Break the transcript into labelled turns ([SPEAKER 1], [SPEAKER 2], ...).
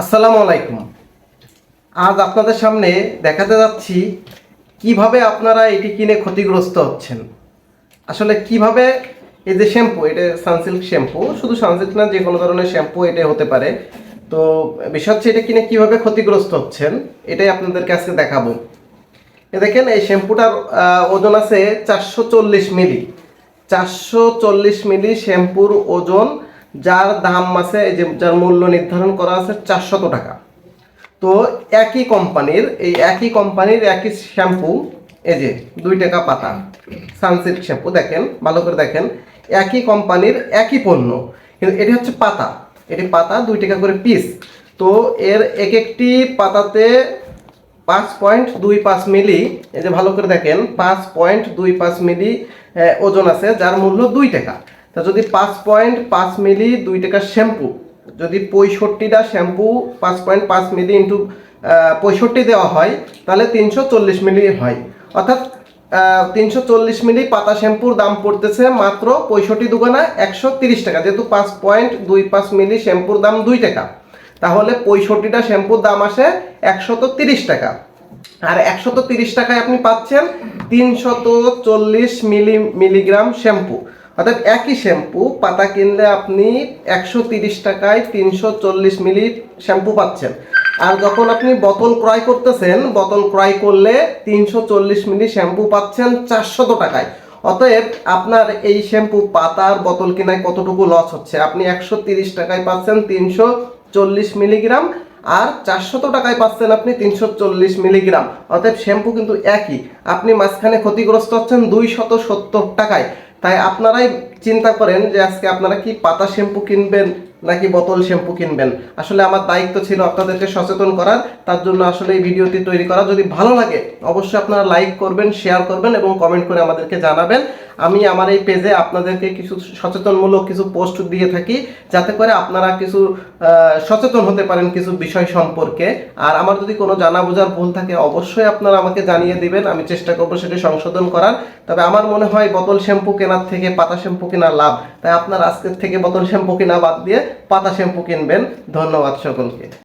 [SPEAKER 1] আসসালামু আলাইকুম। আজ আপনাদের সামনে দেখাতে যাচ্ছি কীভাবে আপনারা এটি কিনে ক্ষতিগ্রস্ত হচ্ছেন। আসলে কীভাবে এই যে শ্যাম্পু, এটা সানসিল্ক শ্যাম্পু, শুধু সানসিল্ক না, যে কোনো ধরনের শ্যাম্পু এটা হতে পারে। তো বিষয় হচ্ছে এটা কিনে কীভাবে ক্ষতিগ্রস্ত হচ্ছেন, এটাই আপনাদেরকে আজকে দেখাবো। এ দেখেন, এই শ্যাম্পুটার ওজন আছে চারশো চল্লিশ মিলি। চারশো চল্লিশ মিলি শ্যাম্পুর ওজন যার দাম আছে, এই যে যার মূল্য নির্ধারণ করা আছে চারশত টাকা। তো একই কোম্পানির, এই একই কোম্পানির একই শ্যাম্পু, এই যে দুই টাকা পাতা সানসিল্ক শ্যাম্পু দেখেন, ভালো করে দেখেন, একই কোম্পানির একই পণ্য, কিন্তু এটি হচ্ছে পাতা। এটি পাতা দুই টাকা করে পিস তো এর এক একটি পাতাতে পাঁচ পয়েন্ট দুই পাঁচ মিলি, এই যে ভালো করে দেখেন, পাঁচ পয়েন্ট দুই পাঁচ মিলি ওজন আছে, যার মূল্য দুই টাকা। তা যদি পাঁচ পয়েন্ট পাঁচ মিলি দুই টাকার শ্যাম্পু, যদি পঁয়ষট্টিটা শ্যাম্পু পাঁচ পয়েন্ট পাঁচ মিলি ইন্টু পঁয়ষট্টি দেওয়া হয়, তাহলে তিনশো চল্লিশ মিলি হয়। অর্থাৎ তিনশো চল্লিশ মিলি পাতা শ্যাম্পুর দাম পড়তেছে মাত্র পঁয়ষট্টি দুগানা একশো তিরিশ টাকা, যেহেতু পাঁচ পয়েন্ট দুই পাঁচ মিলি শ্যাম্পুর দাম দুই টাকা। তাহলে পঁয়ষট্টিটা শ্যাম্পুর দাম আসে একশত তিরিশ টাকা। আর একশত তিরিশ টাকায় আপনি পাচ্ছেন তিনশত চল্লিশ মিলি, মিলিগ্রাম শ্যাম্পু। অর্থাৎ একই শ্যাম্পু, পাতা কিনলে আপনি একশো তিরিশ টাকায় তিনশো চল্লিশ মিলি শ্যাম্পু পাচ্ছেন। আর যখন আপনি বোতল ক্রয় করতেছেন, বোতল ক্রয় করলে তিনশো চল্লিশ মিলি শ্যাম্পু পাচ্ছেন চারশত টাকায়। অতএব আপনার এই শ্যাম্পু, পাতার বোতল কেনায় কতটুকু লস হচ্ছে? আপনি একশো তিরিশ টাকায় পাচ্ছেন তিনশো চল্লিশ মিলিগ্রাম আর চারশত টাকায় পাচ্ছেন আপনি তিনশো চল্লিশ মিলিগ্রাম। অতএব শ্যাম্পু কিন্তু একই। আপনি মাঝখানে ক্ষতিগ্রস্ত হচ্ছেন দুই শত সত্তর টাকায়। তাই আপনারাই চিন্তা করেন যে আজকে আপনারা কি পাতা শ্যাম্পু কিনবেন নাকি বোতল শ্যাম্পু কিনবেন। আসলে আমার দায়িত্ব ছিল আপনাদেরকে সচেতন করার, তার জন্য আসলে এই ভিডিওটি তৈরি করা। যদি ভালো লাগে, অবশ্যই আপনারা লাইক করবেন, শেয়ার করবেন এবং কমেন্ট করে আমাদেরকে জানাবেন। আমি আমার এই পেজে আপনাদেরকে কিছু সচেতনমূলক কিছু পোস্ট দিয়ে থাকি, যাতে করে আপনারা কিছু সচেতন হতে পারেন কিছু বিষয় সম্পর্কে। আর আমার যদি কোনো জানা বোঝার ভুল থাকে, অবশ্যই আপনারা আমাকে জানিয়ে দিবেন, আমি চেষ্টা করব সেটি সংশোধন করার। তবে আমার মনে হয় বোতল শ্যাম্পু কেনার থেকে পাতা শ্যাম্পু কেনা লাভ। তাই আপনার আজকের থেকে বোতল শ্যাম্পু কেনা বাদ দিয়ে পাতা শ্যাম্পু কিনবেন। ধন্যবাদ সকলকে।